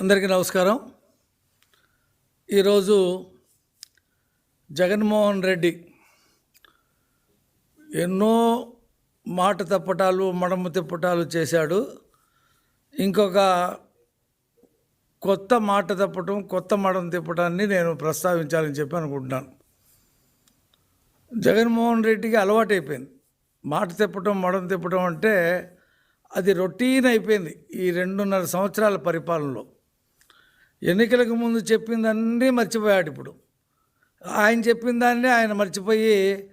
అందరికీ నమస్కారం. ఈరోజు జగన్మోహన్ రెడ్డి ఎన్నో మాట తప్పటాలు మడమ తిప్పటాలు చేశాడు. ఇంకొక కొత్త మాట తప్పటం కొత్త మడం తిప్పటాన్ని నేను ప్రస్తావించాలని చెప్పి అనుకుంటున్నాను. జగన్మోహన్ రెడ్డికి అలవాటైపోయింది. మాట తిప్పటం మడం తిప్పటం అంటే అది రొటీన్ అయిపోయింది ఈ రెండున్నర సంవత్సరాల పరిపాలనలో. ఎన్నికలకు ముందు చెప్పిందన్నీ మర్చిపోయాడు ఇప్పుడు. ఆయన చెప్పిన దాన్ని ఆయన మర్చిపోయి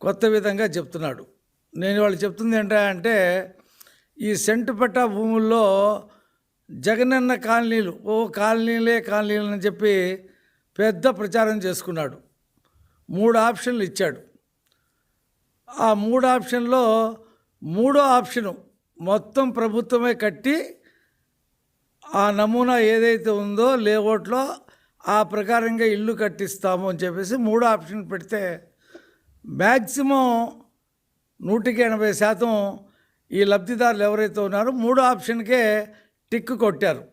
కొత్త విధంగా చెప్తున్నాడు. నేను వాళ్ళు చెప్తుంది ఏంటంటే ఈ సెంటుపెట్ట భూముల్లో జగనన్న కాలనీలు ఓ కాలనీలే కాలనీలు అని చెప్పి పెద్ద ప్రచారం చేసుకున్నాడు. మూడు ఆప్షన్లు ఇచ్చాడు. ఆ మూడు ఆప్షన్లో మూడో ఆప్షను మొత్తం ప్రభుత్వమే కట్టి ఆ నమూనా ఏదైతే ఉందో లేఅవుట్లో ఆ ప్రకారంగా ఇల్లు కట్టిస్తాము అని చెప్పేసి మూడు ఆప్షన్ పెడితే మ్యాక్సిమం నూటికి ఎనభై శాతం ఈ లబ్ధిదారులు ఎవరైతే ఉన్నారో మూడు ఆప్షన్కే టిక్ కొట్టారు.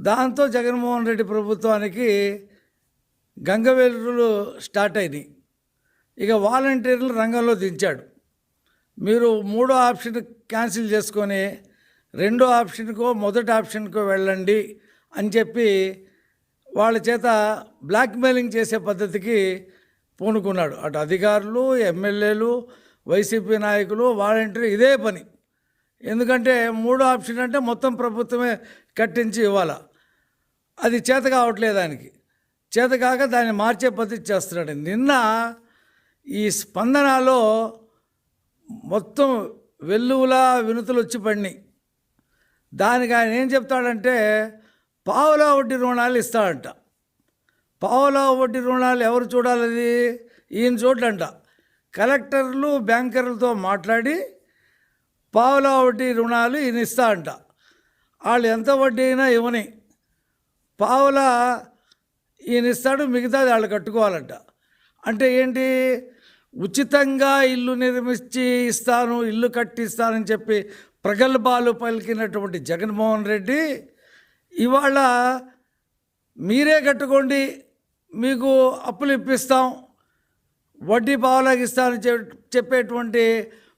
దాంతో జగన్మోహన్ రెడ్డి ప్రభుత్వానికి గంగవేలులు స్టార్ట్ అయినాయి. ఇక వాలంటీర్లు రంగంలో దించాడు. మీరు మూడో ఆప్షన్ క్యాన్సిల్ చేసుకొని రెండో ఆప్షన్కో మొదటి ఆప్షన్కో వెళ్ళండి అని చెప్పి వాళ్ళ చేత బ్లాక్మెయిలింగ్ చేసే పద్ధతికి పూనుకున్నాడు. అటు అధికారులు ఎమ్మెల్యేలు వైసీపీ నాయకులు వాలంటీర్ ఇదే పని. ఎందుకంటే మూడో ఆప్షన్ అంటే మొత్తం ప్రభుత్వమే కట్టించి ఇవ్వాల. అది చేత కావట్లేదు దానికి చేత కాక దాన్ని మార్చే పద్ధతి చేస్తున్నాడు. నిన్న ఈ స్పందనలో మొత్తం వెల్లువలా వినుతులు వచ్చి పడినాయి. దానికి ఆయన ఏం చెప్తాడంటే పావులా వడ్డీ రుణాలు ఇస్తాడంట. పావులా వడ్డీ రుణాలు ఎవరు చూడాలది? ఈయన చూడంట కలెక్టర్లు బ్యాంకర్లతో మాట్లాడి పావులా వడ్డీ రుణాలు ఈయన ఇస్తాడంట. వాళ్ళు ఎంత వడ్డీ అయినా ఇవ్వని. పావులా ఈయన ఇస్తాడు మిగతాది వాళ్ళు కట్టుకోవాలంట. అంటే ఏంటి? ఉచితంగా ఇల్లు నిర్మించి ఇస్తాను ఇల్లు కట్టిస్తానని చెప్పి ప్రగల్భాలు పలికినటువంటి జగన్మోహన్ రెడ్డి ఇవాళ మీరే కట్టుకోండి మీకు అప్పులు ఇప్పిస్తాం వడ్డీ పావలాకి చెప్పేటువంటి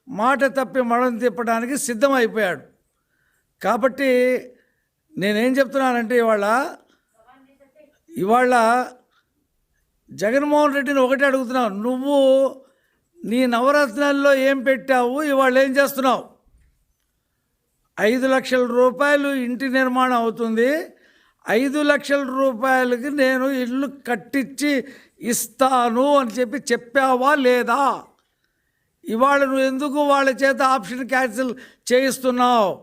మాట తప్పి మడం తిప్పడానికి సిద్ధమైపోయాడు. కాబట్టి నేనేం చెప్తున్నానంటే ఇవాళ ఇవాళ జగన్మోహన్ రెడ్డిని ఒకటే అడుగుతున్నావు నువ్వు నీ నవరత్నాల్లో ఏం పెట్టావు ఇవాళ ఏం చేస్తున్నావు? ఐదు లక్షల రూపాయలు ఇంటి నిర్మాణం అవుతుంది. ఐదు లక్షల రూపాయలకి నేను ఇల్లు కట్టించి ఇస్తాను అని చెప్పి చెప్పావా లేదా? ఇవాళ నువ్వు ఎందుకు వాళ్ళ చేత ఆప్షన్ క్యాన్సిల్ చేయిస్తున్నావు?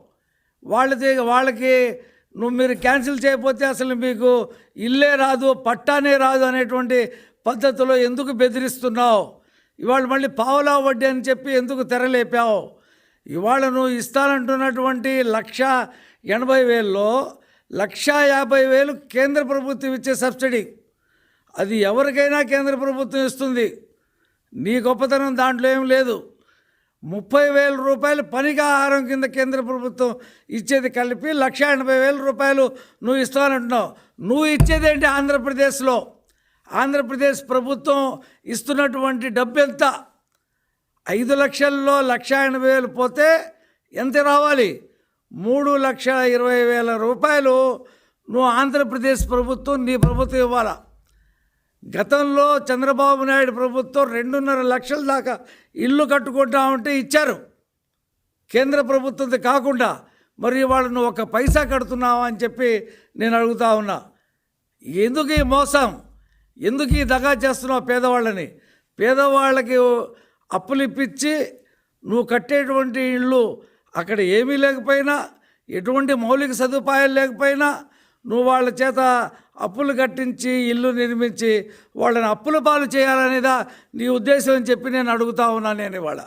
వాళ్ళ వాళ్ళకి నువ్వు మీరు క్యాన్సిల్ చేయకపోతే అసలు మీకు ఇల్లే రాదు పట్టానే రాదు అనేటువంటి పద్ధతిలో ఎందుకు బెదిరిస్తున్నావు? ఇవాళ మళ్ళీ పావులా వడ్డీ అని చెప్పి ఎందుకు తెరలేపావు? ఇవాళ నువ్వు ఇస్తానంటున్నటువంటి లక్ష ఎనభై వేల్లో లక్ష యాభై వేలు కేంద్ర ప్రభుత్వం ఇచ్చే సబ్సిడీ. అది ఎవరికైనా కేంద్ర ప్రభుత్వం ఇస్తుంది. నీ గొప్పతనం దాంట్లో ఏం లేదు. ముప్పై వేల రూపాయలు పనికి ఆహారం కింద కేంద్ర ప్రభుత్వం ఇచ్చేది కలిపి లక్ష ఎనభై వేల రూపాయలు నువ్వు ఇస్తానంటున్నావు. నువ్వు ఇచ్చేదేంటి ఆంధ్రప్రదేశ్లో? ఆంధ్రప్రదేశ్ ప్రభుత్వం ఇస్తున్నటువంటి డబ్బు ఎంత? ఐదు లక్షల్లో లక్ష ఎనభై వేలు పోతే ఎంత రావాలి? మూడు లక్షల ఇరవై వేల రూపాయలు నువ్వు ఆంధ్రప్రదేశ్ ప్రభుత్వం నీ ప్రభుత్వం ఇవ్వాలా? గతంలో చంద్రబాబు నాయుడు ప్రభుత్వం రెండున్నర లక్షల దాకా ఇల్లు కట్టుకుంటామంటే ఇచ్చారు. కేంద్ర ప్రభుత్వంది కాకుండా మరి వాళ్ళు నువ్వు ఒక పైసా కడుతున్నావా అని చెప్పి నేను అడుగుతా ఉన్నా. ఎందుకు ఈ మోసం? ఎందుకు ఈ దగా చేస్తున్నావు పేదవాళ్ళని? పేదవాళ్ళకి అప్పులు ఇప్పించి నువ్వు కట్టేటువంటి ఇళ్ళు అక్కడ ఏమీ లేకపోయినా ఎటువంటి మౌలిక సదుపాయాలు లేకపోయినా నువ్వు వాళ్ళ చేత అప్పులు కట్టించి ఇల్లు నిర్మించి వాళ్ళని అప్పుల పాలు చేయాలనేదా నీ ఉద్దేశం అని చెప్పి నేను అడుగుతా ఉన్నాను నేను ఇవాళ.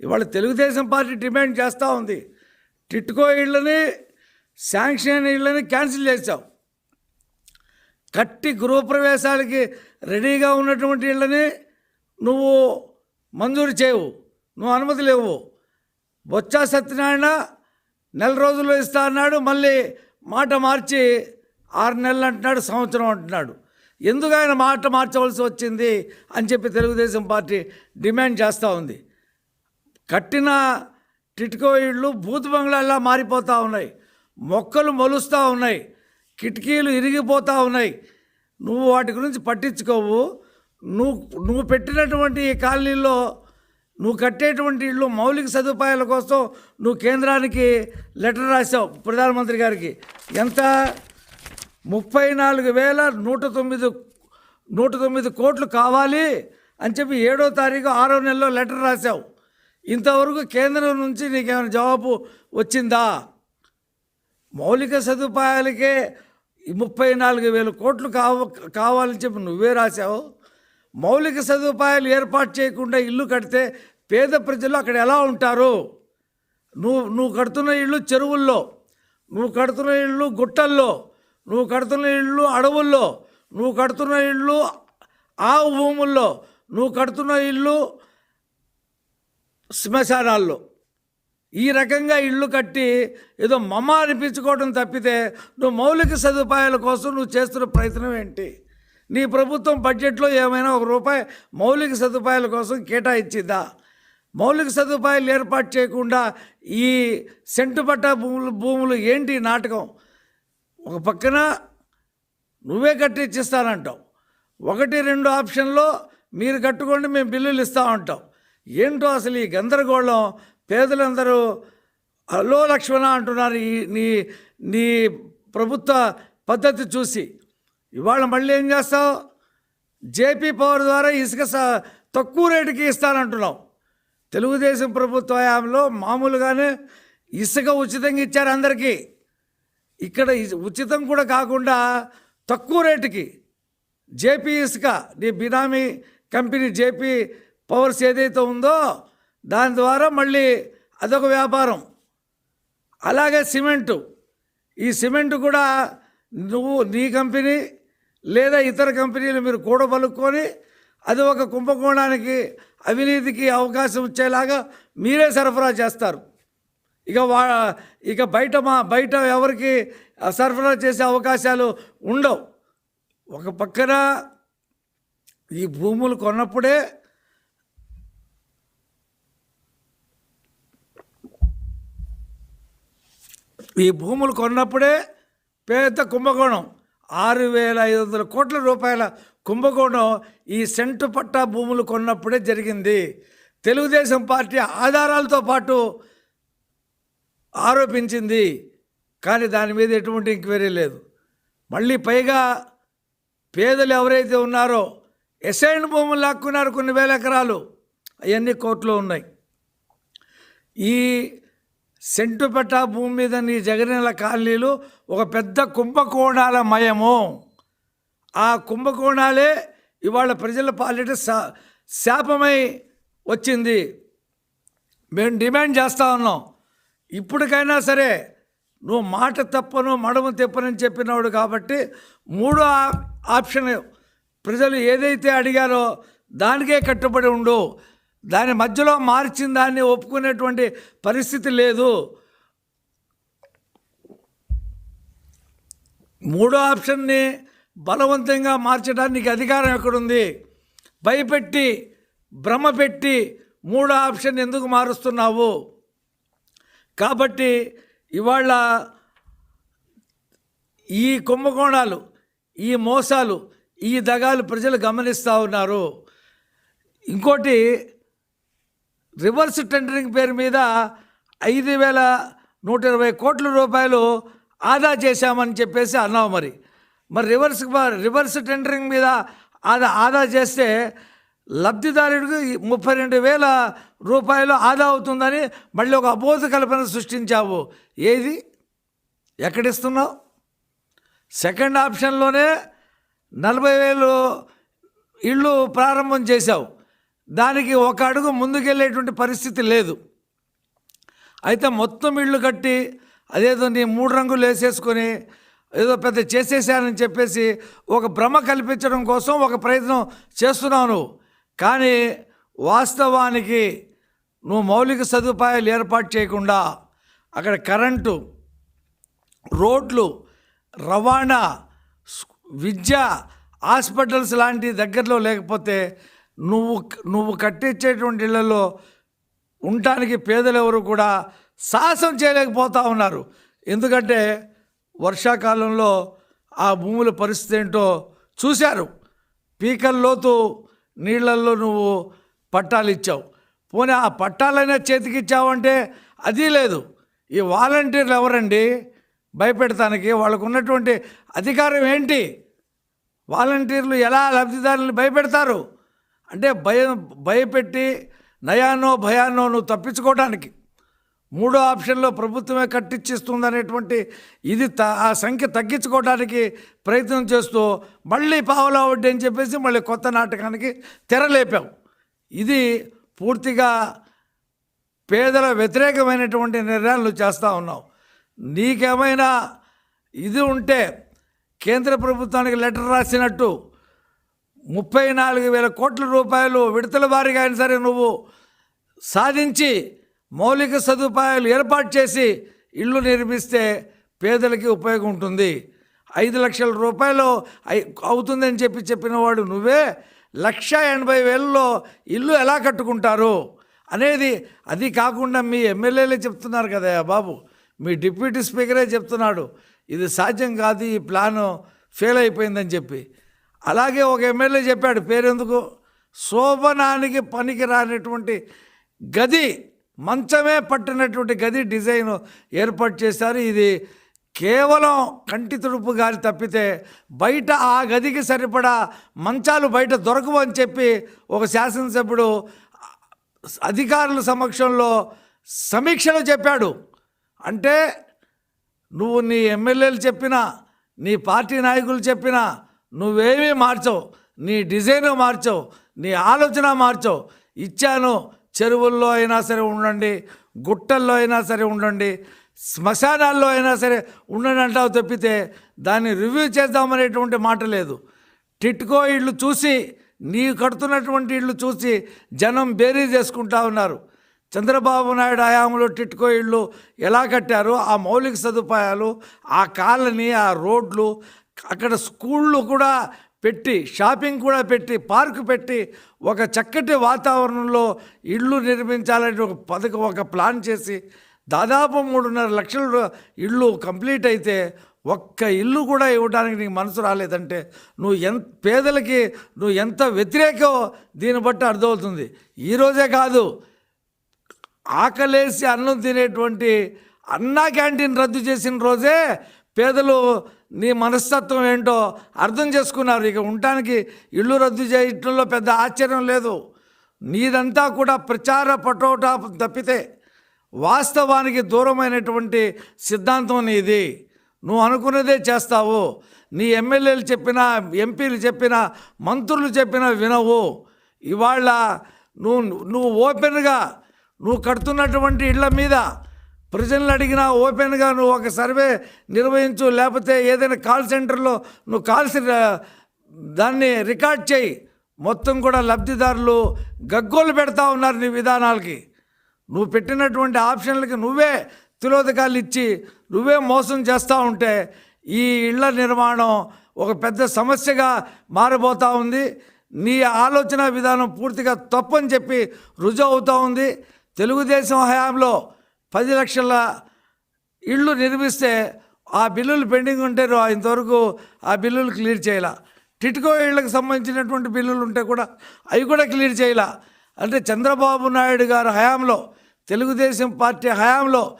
ఇవాళ తెలుగుదేశం పార్టీ డిమాండ్ చేస్తూ ఉంది. టిట్కో ఇళ్ళని శాంక్షన్ ఇళ్ళని క్యాన్సిల్ చేసాం కట్టి గృహప్రవేశాలకి రెడీగా ఉన్నటువంటి ఇళ్ళని నువ్వు మంజూరు చేయవు. నువ్వు అనుమతి లేవు. బొత్స సత్యనారాయణ నెల రోజుల్లో ఇస్తా అన్నాడు. మళ్ళీ మాట మార్చి ఆరు నెలలు అంటున్నాడు సంవత్సరం అంటున్నాడు. ఎందుకు ఆయన మాట మార్చవలసి వచ్చింది అని చెప్పి తెలుగుదేశం పార్టీ డిమాండ్ చేస్తూ ఉంది. కట్టిన టిట్కో ఇళ్ళు బూత్ బంగ్లాల్లా మారిపోతూ ఉన్నాయి. మొక్కలు మొలుస్తూ ఉన్నాయి. కిటికీలు ఇరిగిపోతూ ఉన్నాయి. నువ్వు వాటి గురించి పట్టించుకోవు. నువ్వు నువ్వు పెట్టినటువంటి ఈ కాలనీలో నువ్వు కట్టేటువంటి ఇళ్ళు మౌలిక సదుపాయాల కోసం నువ్వు కేంద్రానికి లెటర్ రాసావు ప్రధానమంత్రి గారికి. ఎంత? ముప్పై నాలుగు వేల నూట తొమ్మిది నూట తొమ్మిది కోట్లు కావాలి అని చెప్పి ఏడో తారీఖు ఆరో నెలలో లెటర్ రాసావు ఇంతవరకు కేంద్రం నుంచి నీకేమైనా జవాబు వచ్చిందా? మౌలిక సదుపాయాలకే ముప్పై నాలుగు వేల కోట్లు కావ కావాలని చెప్పి నువ్వే రాశావు. మౌలిక సదుపాయాలు ఏర్పాటు చేయకుండా ఇల్లు కడితే పేద ప్రజలు అక్కడ ఎలా ఉంటారు? నువ్వు నువ్వు కడుతున్న ఇళ్ళు చెరువుల్లో నువ్వు కడుతున్న ఇళ్ళు గుట్టల్లో నువ్వు కడుతున్న ఇళ్ళు అడవుల్లో నువ్వు కడుతున్న ఇళ్ళు ఆవు భూముల్లో నువ్వు కడుతున్న ఇల్లు శ్మశానాల్లో. ఈ రకంగా ఇళ్ళు కట్టి ఏదో మమ్మ అనిపించుకోవడం తప్పితే నువ్వు మౌలిక సదుపాయాల కోసం నువ్వు చేస్తున్న ప్రయత్నం ఏంటి? నీ ప్రభుత్వం బడ్జెట్లో ఏమైనా ఒక రూపాయి మౌలిక సదుపాయాల కోసం కేటాయించిందా? మౌలిక సదుపాయాలు ఏర్పాటు చేయకుండా ఈ సెంటుపట్ట భూములు భూములు ఏంటి నాటకం? ఒక పక్కన నువ్వే కట్టించిస్తానంటావు ఒకటి రెండు ఆప్షన్లో మీరు కట్టుకోండి మేము బిల్లులు ఇస్తామంటాం ఏంటో అసలు ఈ గందరగోళం? పేదలందరూ హలో లక్ష్మణ అంటున్నారు ఈ నీ నీ ప్రభుత్వ పద్ధతి చూసి. ఇవాళ మళ్ళీ ఏం చేస్తావు? జేపీ పవర్ ద్వారా ఇసుక స- తక్కువ రేటుకి ఇస్తానంటున్నావు. తెలుగుదేశం ప్రభుత్వ హయాంలో మామూలుగానే ఇసుక ఉచితంగా ఇచ్చారు అందరికీ. ఇక్కడ ఉచితం కూడా కాకుండా తక్కువ రేటుకి జేపీ ఇసుక నీ బినామీ కంపెనీ జేపీ పవర్స్ ఏదైతే ఉందో దాని ద్వారా మళ్ళీ అదొక వ్యాపారం. అలాగే సిమెంటు. ఈ సిమెంటు కూడా నువ్వు నీ కంపెనీ లేదా ఇతర కంపెనీలు మీరు కూడబలుక్కొని అది ఒక కుంభకోణానికి అవినీతికి అవకాశం ఇచ్చేలాగా మీరే సరఫరా చేస్తారు. ఇక వా ఇక బయట మా బయట ఎవరికి సరఫరా చేసే అవకాశాలు ఉండవు. ఒక పక్కన ఈ భూములు కొన్నప్పుడే ఈ భూములు కొన్నప్పుడే పెద్ద కుంభకోణం. ఆరు వేల ఐదు వందల కోట్ల రూపాయల కుంభకోణం ఈ సెంటు పట్టా భూములు కొన్నప్పుడే జరిగింది. తెలుగుదేశం పార్టీ ఆధారాలతో పాటు ఆరోపించింది. కానీ దాని మీద ఎటువంటి ఎంక్వైరీ లేదు. మళ్ళీ పైగా పేదలు ఎవరైతే ఉన్నారో ఎసైన్ భూములు లాక్కున్నారు కొన్ని వేల ఎకరాలు. అవన్నీ కోర్టులో ఉన్నాయి. ఈ సెంటుపెట్ట భూమి మీద నీ జగనెల కాలనీలు ఒక పెద్ద కుంభకోణాల మయము. ఆ కుంభకోణాలే ఇవాళ ప్రజల పాలిట శా శాపమై వచ్చింది. మేము డిమాండ్ చేస్తూ ఉన్నాం. ఇప్పటికైనా సరే నువ్వు మాట తప్పను మడమ తెప్పనని చెప్పినవాడు కాబట్టి మూడో ఆప్షన్ ప్రజలు ఏదైతే అడిగారో దానికే కట్టుబడి ఉండు. దాని మధ్యలో మార్చిన దాన్ని ఒప్పుకునేటువంటి పరిస్థితి లేదు. మూడో ఆప్షన్ని బలవంతంగా మార్చడానికి అధికారం ఎక్కడుంది? భయపెట్టి భ్రమ పెట్టి మూడో ఆప్షన్ ఎందుకు మారుస్తున్నావు? కాబట్టి ఇవాళ ఈ కుంభకోణాలు ఈ మోసాలు ఈ దగాలు ప్రజలు గమనిస్తూ ఉన్నారు. ఇంకోటి రివర్స్ టెండరింగ్ పేరు మీద ఐదు వేల నూట ఇరవై కోట్ల రూపాయలు ఆదా చేశామని చెప్పేసి అన్నావు మరి. మరి రివర్స్ రివర్స్ టెండరింగ్ మీద ఆదా ఆదా చేస్తే లబ్ధిదారుడికి ముప్పై రెండు వేల రూపాయలు ఆదా అవుతుందని మళ్ళీ ఒక అబోధ కల్పన సృష్టించావు. ఏది? ఎక్కడిస్తున్నావు? సెకండ్ ఆప్షన్లోనే నలభై వేలు ఇళ్ళు ప్రారంభం చేశావు. దానికి ఒక అడుగు ముందుకెళ్ళేటువంటి పరిస్థితి లేదు. అయితే మొత్తం ఇళ్ళు కట్టి అదేదో నీ మూడు రంగులు వేసేసుకొని ఏదో పెద్ద చేసేసానని చెప్పేసి ఒక భ్రమ కల్పించడం కోసం ఒక ప్రయత్నం చేస్తున్నావు నువ్వు కానీ వాస్తవానికి నువ్వు మౌలిక సదుపాయాలు ఏర్పాటు చేయకుండా అక్కడ కరెంటు రోడ్లు రవాణా విద్య హాస్పిటల్స్ లాంటి దగ్గరలో లేకపోతే నువ్వు నువ్వు కట్టించేటువంటి ఇళ్ళలో ఉండటానికి పేదలు ఎవరు కూడా సాహసం చేయలేకపోతూ ఉన్నారు. ఎందుకంటే వర్షాకాలంలో ఆ భూముల పరిస్థితి ఏంటో చూశారు. పీకల్లోతు నీళ్ళల్లో నువ్వు పట్టాలు ఇచ్చావు. పోనీ ఆ పట్టాలైనా చేతికి ఇచ్చావంటే అది లేదు. ఈ వాలంటీర్లు ఎవరండి? భయపెడతానికి వాళ్ళకు ఉన్నటువంటి అధికారం ఏంటి? వాలంటీర్లు ఎలా లబ్ధిదారులను భయపెడతారు? అంటే భయం భయపెట్టి నయానో భయానో నువ్వు తప్పించుకోవడానికి మూడో ఆప్షన్లో ప్రభుత్వమే కట్టించిస్తుందనేటువంటి ఇది త ఆ సంఖ్య తగ్గించుకోవడానికి ప్రయత్నం చేస్తూ మళ్ళీ పావులా వడ్డీ అని చెప్పేసి మళ్ళీ కొత్త నాటకానికి తెరలేపావు ఇది పూర్తిగా పేదల వ్యతిరేకమైనటువంటి నిర్ణయాలు చేస్తూ ఉన్నావు నీకేమైనా ఇది ఉంటే కేంద్ర ప్రభుత్వానికి లెటర్ రాసినట్టు ముప్పై నాలుగు వేల కోట్ల రూపాయలు విడతల వారీగా అయినా సరే నువ్వు సాధించి మౌలిక సదుపాయాలు ఏర్పాటు చేసి ఇల్లు నిర్మిస్తే పేదలకి ఉపయోగం ఉంటుంది. ఐదు లక్షల రూపాయలు అవుతుందని చెప్పి చెప్పిన వాడు నువ్వే లక్ష ఎనభై వేలలో ఇల్లు ఎలా కట్టుకుంటారు అనేది అది కాకుండా మీ ఎమ్మెల్యేలే చెప్తున్నారు కదా బాబు. మీ డిప్యూటీ స్పీకరే చెప్తున్నాడు. ఇది సాధ్యం కాదు ఈ ప్లాను ఫెయిల్ అయిపోయిందని చెప్పి. అలాగే ఒక ఎమ్మెల్యే చెప్పాడు పేరెందుకు? శోభనానికి పనికి రానటువంటి గది మంచమే పట్టినటువంటి గది డిజైన్ ఏర్పాటు చేశారు. ఇది కేవలం కంటి తుడుపు గాలి తప్పితే బయట ఆ గదికి సరిపడా మంచాలు బయట దొరకవు అని చెప్పి ఒక శాసనసభ్యుడు అధికారుల సమక్షంలో సమీక్షలో చెప్పాడు. అంటే నువ్వు నీ ఎమ్మెల్యేలు చెప్పినా నీ పార్టీ నాయకులు చెప్పినా నువ్వేమీ మార్చవు. నీ డిజైన్ మార్చవు. నీ ఆలోచన మార్చవు. ఇచ్చాను చెరువుల్లో అయినా సరే ఉండండి గుట్టల్లో అయినా సరే ఉండండి శ్మశానాల్లో అయినా సరే ఉండండి అంటావు తప్పితే దాన్ని రివ్యూ చేద్దామనేటువంటి మాట లేదు. టిట్కో ఇళ్ళు చూసి నీ కడుతున్నటువంటి ఇళ్ళు చూసి జనం బేరీ చేసుకుంటా ఉన్నారు. చంద్రబాబు నాయుడు హయాంలో టిట్కో ఇళ్ళు ఎలా కట్టారో? ఆ మౌలిక సదుపాయాలు ఆ కాలనీ ఆ రోడ్లు అక్కడ స్కూళ్ళు కూడా పెట్టి షాపింగ్ కూడా పెట్టి పార్కు పెట్టి ఒక చక్కటి వాతావరణంలో ఇళ్ళు నిర్మించాలని ఒక పథకం ఒక ప్లాన్ చేసి దాదాపు మూడున్నర లక్షల ఇళ్ళు కంప్లీట్ అయితే ఒక్క ఇల్లు కూడా ఇవ్వడానికి నీకు మనసు రాలేదంటే నువ్వు ఎంత పేదలకి నువ్వు ఎంత వ్యతిరేకో దీన్ని బట్టి అర్థమవుతుంది. ఈరోజే కాదు ఆకలేసి అన్నం తినేటువంటి అన్నా క్యాంటీన్ రద్దు చేసిన రోజే పేదలు నీ మనస్తత్వం ఏంటో అర్థం చేసుకున్నారు. ఇక ఉండటానికి ఇల్లు రద్దు చేయటంలో పెద్ద ఆశ్చర్యం లేదు. నీదంతా కూడా ప్రచార పటోటా తప్పితే వాస్తవానికి దూరమైనటువంటి సిద్ధాంతం నీది. నువ్వు అనుకున్నదే చేస్తావు. నీ ఎమ్మెల్యేలు చెప్పినా ఎంపీలు చెప్పినా మంత్రులు చెప్పినా వినవు. ఇవాళ నువ్వు నువ్వు ఓపెన్గా నువ్వు కడుతున్నటువంటి ఇళ్ళ మీద ప్రజలను అడిగినా ఓపెన్గా నువ్వు ఒక సర్వే నిర్వహించు లేకపోతే ఏదైనా కాల్ సెంటర్లో నువ్వు కాల్స్ దాన్ని రికార్డ్ చేయి. మొత్తం కూడా లబ్ధిదారులు గగ్గోలు పెడతా ఉన్నారు నీ విధానాలకి. నువ్వు పెట్టినటువంటి ఆప్షన్లకి నువ్వే తిలోదకాలు ఇచ్చి నువ్వే మోసం చేస్తూ ఉంటే ఈ ఇళ్ళ నిర్మాణం ఒక పెద్ద సమస్యగా మారిపోతూ ఉంది. నీ ఆలోచన విధానం పూర్తిగా తప్పని చెప్పి రుజువు అవుతూ ఉంది. తెలుగుదేశం హయాంలో పది లక్షల ఇళ్ళు నిర్మిస్తే ఆ బిల్లులు పెండింగ్ ఉంటే ఇంతవరకు ఆ బిల్లులు క్లియర్ చేయాల. టిట్కో ఇళ్ళకు సంబంధించినటువంటి బిల్లులు ఉంటే కూడా అవి కూడా క్లియర్ చేయాల. అంటే చంద్రబాబు నాయుడు గారి హయాంలో తెలుగుదేశం పార్టీ హయాంలో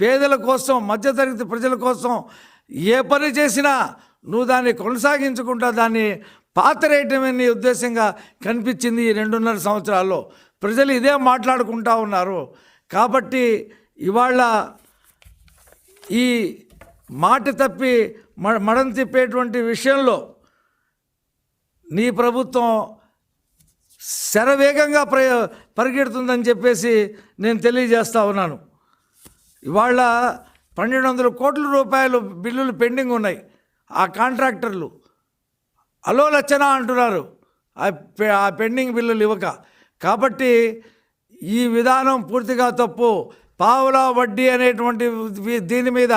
పేదల కోసం మధ్యతరగతి ప్రజల కోసం ఏ పని చేసినా నువ్వు దాన్ని కొనసాగించుకుంటా దాన్ని పాతరేయటమనే ఉద్దేశంగా కనిపించింది ఈ రెండున్నర సంవత్సరాల్లో. ప్రజలు ఇదే మాట్లాడుకుంటా ఉన్నారు. కాబట్టి ఇవాళ ఈ మాట తప్పి మ- మడం తిప్పేటువంటి విషయంలో నీ ప్రభుత్వం శరవేగంగా ప్ర పరిగెడుతుందని చెప్పేసి నేను తెలియజేస్తా ఉన్నాను. ఇవాళ పన్నెండు వందల కోట్ల రూపాయలు బిల్లులు పెండింగ్ ఉన్నాయి ఆ కాంట్రాక్టర్లు. అలో లచ్చన అంటున్నారు ఆ పె- ఆ పెండింగ్ బిల్లులు ఇవ్వక. కాబట్టి ఈ విధానం పూర్తిగా తప్పు. పావులా వడ్డీ అనేటువంటి దీని మీద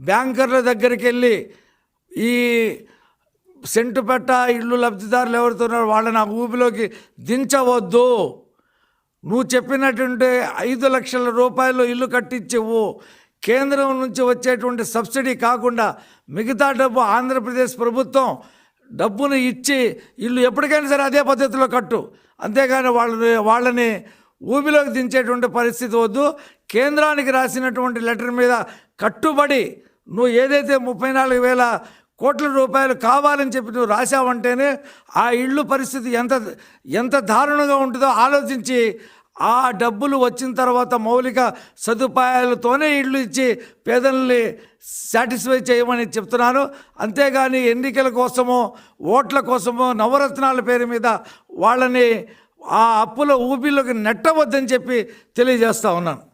బ్యాంకర్ల దగ్గరికి వెళ్ళి ఈ సెంటు పెట్ట ఇల్లు లబ్ధిదారులు ఎవరుతున్నారో వాళ్ళని ఆ ఊపిలోకి దించవద్దు. నువ్వు చెప్పినటువంటి ఐదు లక్షల రూపాయలు ఇల్లు కట్టించవు కేంద్రం నుంచి వచ్చేటువంటి సబ్సిడీ కాకుండా మిగతా డబ్బు ఆంధ్రప్రదేశ్ ప్రభుత్వం డబ్బును ఇచ్చి ఇల్లు ఎప్పటికైనా సరే అదే పద్ధతిలో కట్టు. అంతేగాని వాళ్ళని వాళ్ళని ఊబిలోకి దించేటువంటి పరిస్థితి వద్దు. కేంద్రానికి రాసినటువంటి లెటర్ మీద కట్టుబడి నువ్వు ఏదైతే ముప్పై నాలుగు వేల కోట్ల రూపాయలు కావాలని చెప్పి నువ్వు రాశావంటేనే ఆ ఇళ్ళు పరిస్థితి ఎంత ఎంత దారుణంగా ఉంటుందో ఆలోచించి ఆ డబ్బులు వచ్చిన తర్వాత మౌలిక సదుపాయాలతోనే ఇళ్ళు ఇచ్చి పేదల్ని సాటిస్ఫై చేయమని చెప్తున్నాను. అంతేగాని ఎన్నికల కోసమో ఓట్ల కోసమో నవరత్నాల పేరు మీద వాళ్ళని ఆ అప్పుల ఊబిలోకి నెట్టవద్దని చెప్పి తెలియజేస్తా ఉన్నాను.